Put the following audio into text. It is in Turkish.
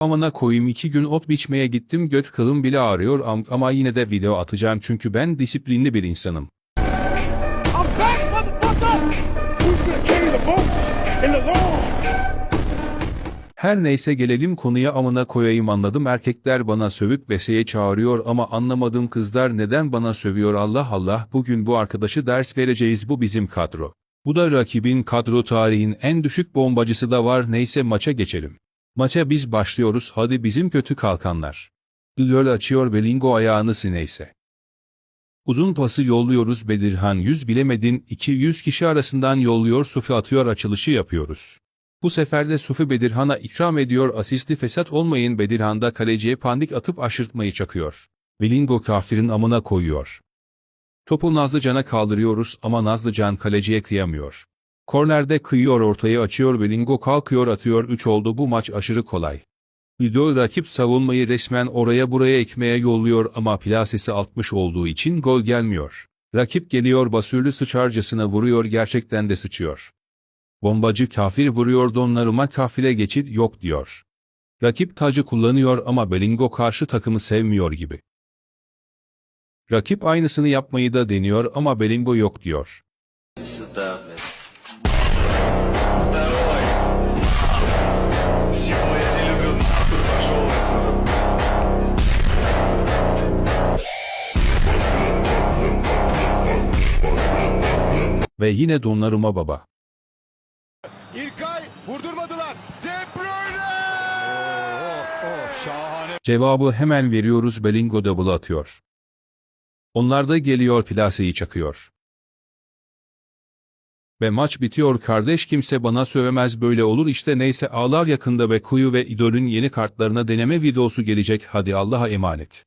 Amına koyayım iki gün ot biçmeye gittim göt kılım bile ağrıyor am- ama yine de video atacağım çünkü ben disiplinli bir insanım. Her neyse gelelim konuya amına koyayım anladım erkekler bana sövüp beseye çağırıyor ama anlamadım kızlar neden bana sövüyor Allah Allah bugün bu arkadaşı ders vereceğiz bu bizim kadro. Bu da rakibin kadro tarihin en düşük bombacısı da var neyse maça geçelim. Maça biz başlıyoruz hadi bizim kötü kalkanlar. Lol açıyor Belingo ayağını sineyse. Uzun pası yolluyoruz Bedirhan 100 bilemedin 200 kişi arasından yolluyor Sufi atıyor açılışı yapıyoruz. Bu sefer de Sufi Bedirhan'a ikram ediyor asisti fesat olmayın Bedirhan'da kaleciye pandik atıp aşırtmayı çakıyor. Belingo kafirin amına koyuyor. Topu Nazlıcan'a kaldırıyoruz ama Nazlıcan kaleciye kıyamıyor. Kornerde kıyıyor ortayı açıyor Belingo kalkıyor atıyor 3 oldu bu maç aşırı kolay. İdol rakip savunmayı resmen oraya buraya ekmeye yolluyor ama plasesi 60 olduğu için gol gelmiyor. Rakip geliyor basürlü sıçarcasına vuruyor gerçekten de sıçıyor. Bombacı kafir vuruyor donlarıma kafile geçit yok diyor. Rakip tacı kullanıyor ama Belingo karşı takımı sevmiyor gibi. Rakip aynısını yapmayı da deniyor ama Belingo yok diyor. Ve yine donlarıma baba. İlkay vurdurmadılar. De Bruyne! Oh, oh, şahane. Cevabı hemen veriyoruz Belingo double atıyor. Onlar da geliyor plaseyi çakıyor. Ve maç bitiyor kardeş kimse bana sövemez böyle olur işte neyse ağlar yakında ve kuyu ve idolün yeni kartlarına deneme videosu gelecek hadi Allah'a emanet.